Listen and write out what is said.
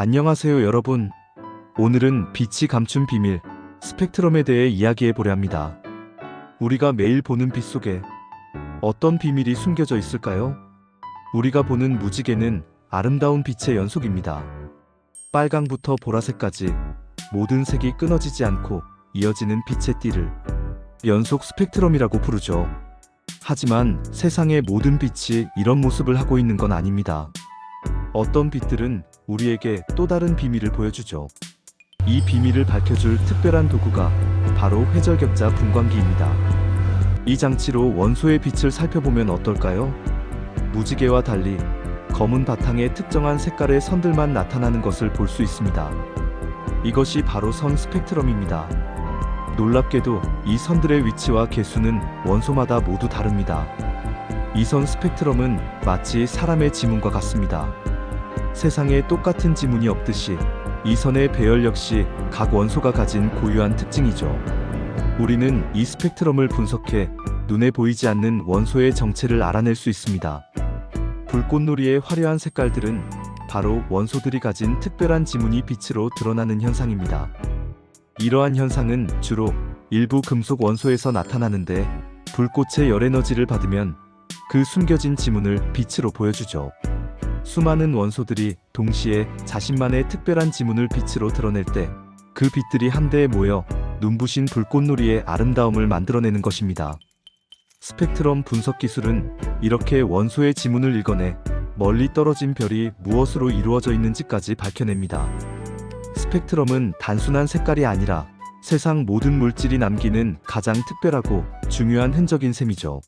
안녕하세요 여러분. 오늘은 빛이 감춘 비밀, 스펙트럼에 대해 이야기해 보려 합니다. 우리가 매일 보는 빛 속에 어떤 비밀이 숨겨져 있을까요? 우리가 보는 무지개는 아름다운 빛의 연속입니다. 빨강부터 보라색까지 모든 색이 끊어지지 않고 이어지는 빛의 띠를 연속 스펙트럼이라고 부르죠. 하지만 세상의 모든 빛이 이런 모습을 하고 있는 건 아닙니다. 어떤 빛들은 우리에게 또 다른 비밀을 보여주죠. 이 비밀을 밝혀줄 특별한 도구가 바로 회절격자 분광기입니다. 이 장치로 원소의 빛을 살펴보면 어떨까요? 무지개와 달리 검은 바탕에 특정한 색깔의 선들만 나타나는 것을 볼 수 있습니다. 이것이 바로 선 스펙트럼입니다. 놀랍게도 이 선들의 위치와 개수는 원소마다 모두 다릅니다. 이 선 스펙트럼은 마치 사람의 지문과 같습니다. 세상에 똑같은 지문이 없듯이 이 선의 배열 역시 각 원소가 가진 고유한 특징이죠. 우리는 이 스펙트럼을 분석해 눈에 보이지 않는 원소의 정체를 알아낼 수 있습니다. 불꽃놀이의 화려한 색깔들은 바로 원소들이 가진 특별한 지문이 빛으로 드러나는 현상입니다. 이러한 현상은 주로 일부 금속 원소에서 나타나는데 불꽃의 열 에너지를 받으면 그 숨겨진 지문을 빛으로 보여주죠. 수많은 원소들이 동시에 자신만의 특별한 지문을 빛으로 드러낼 때 그 빛들이 한데에 모여 눈부신 불꽃놀이의 아름다움을 만들어내는 것입니다. 스펙트럼 분석 기술은 이렇게 원소의 지문을 읽어내 멀리 떨어진 별이 무엇으로 이루어져 있는지까지 밝혀냅니다. 스펙트럼은 단순한 색깔이 아니라 세상 모든 물질이 남기는 가장 특별하고 중요한 흔적인 셈이죠.